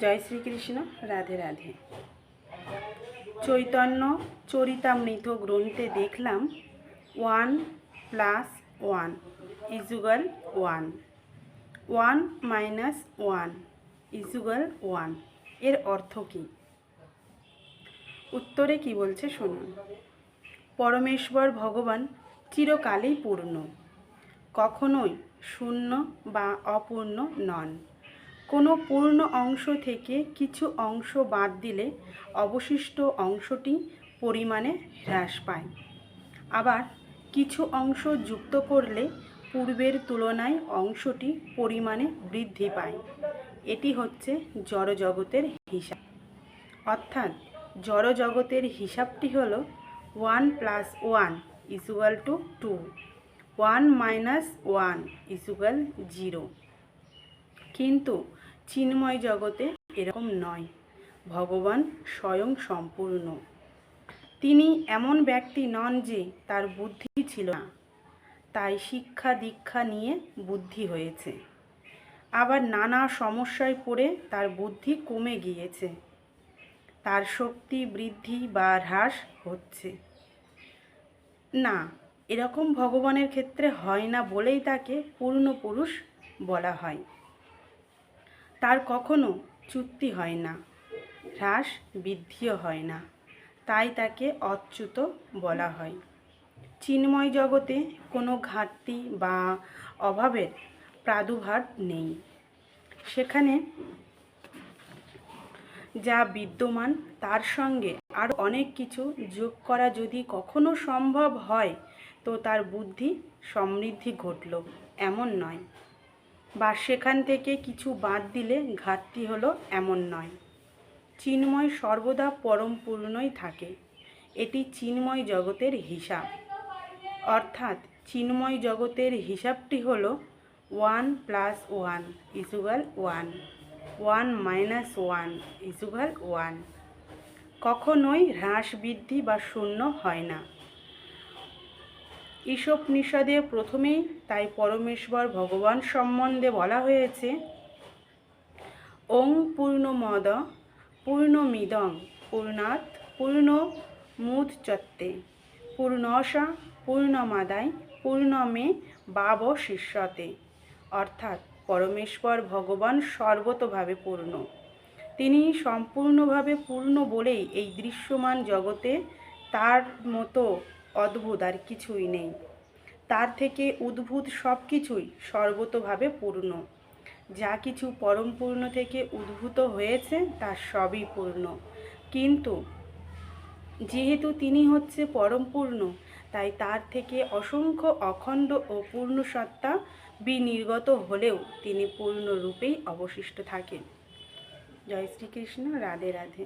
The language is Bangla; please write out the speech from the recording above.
জয় শ্রীকৃষ্ণ, রাধে রাধে। চৈতন্য চরিতামৃত গ্রন্থে দেখলাম one plus one equal one. One minus one equal one. এর অর্থ কী? উত্তরে কি বলছে শুনুন। পরমেশ্বর ভগবান চিরকালেই পূর্ণ, কখনোই শূন্য বা অপূর্ণ নন। কোনো পূর্ণ অংশ থেকে কিছু অংশ বাদ দিলে অবশিষ্ট অংশটি পরিমাণে হ্রাস পায়। আবার কিছু অংশ যুক্ত করলে পূর্বের তুলনায় অংশটি পরিমাণে বৃদ্ধি পায়। এটি হচ্ছে জড়জগতের হিসাব। অর্থাৎ জড়জগতের হিসাবটি হল one plus one equal two two, one minus one equal zero. কিন্তু চিন্ময় জগতে এরকম নয়। ভগবান স্বয়ং সম্পূর্ণ। তিনি এমন ব্যক্তি নন যে তার বুদ্ধি ছিল না। তাই শিক্ষা দীক্ষা নিয়ে বুদ্ধি হয়েছে। আবার নানা সমস্যায় পড়ে তার বুদ্ধি কমে গিয়েছে। তার শক্তি বৃদ্ধি বা হ্রাস হচ্ছে। না, এরকম ভগবানের ক্ষেত্রে হয় না বলেই তাকে পূর্ণ পুরুষ বলা হয়। তার কখনো চুক্তি হয় না, হ্রাস বৃদ্ধিও হয় না। তাই তাকে অচ্যুত বলা হয়। চিন্ময় জগতে কোনো ঘাটতি বা অভাবের প্রাদুর্ভাব নেই। সেখানে যা বিদ্যমান, তার সঙ্গে আর অনেক কিছু যোগ করা যদি কখনো সম্ভব হয়, তো তার বুদ্ধি সমৃদ্ধি ঘটল, এমন নয়। বা সেখান থেকে কিছু বাদ দিলে ঘাটতি হলো এমন নয়। চিন্ময় সর্বদা পরম পূর্ণই থাকে। এটি চিন্ময় জগতের হিসাব। অর্থাৎ চিন্ময় জগতের হিসাবটি হল one plus one equal one. One minus one equal one. কখনোই হ্রাস বৃদ্ধি বা শূন্য হয় না। ঈশোপনিষদে প্রথমেই তাই পরমেশ্বর ভগবান সম্বন্ধে বলা হয়েছে, ওং পূর্ণমদ পূর্ণমিদং পূর্ণাৎ পূর্ণ মুদচত্তে পূর্ণশা পূর্ণমাদায় পূর্ণমে বাব শিষ্যতে অর্থাৎ পরমেশ্বর ভগবান সর্বতভাবে পূর্ণ। তিনি সম্পূর্ণভাবে পূর্ণ বলেই এই দৃশ্যমান জগতে তার মতো অদ্ভুত আর কিছুই নেই। তার থেকে উদ্ভূত সব কিছুই সর্বতভাবে পূর্ণ। যা কিছু পরম পূর্ণ থেকে উদ্ভূত হয়েছে তার সবই পূর্ণ। কিন্তু যেহেতু তিনি হচ্ছে পরম পূর্ণ, তাই তার থেকে অসংখ্য অখণ্ড ও পূর্ণ সত্তা বিনির্গত হলেও তিনি পূর্ণরূপেই অবশিষ্ট থাকেন। জয় শ্রীকৃষ্ণ। রাধে রাধে।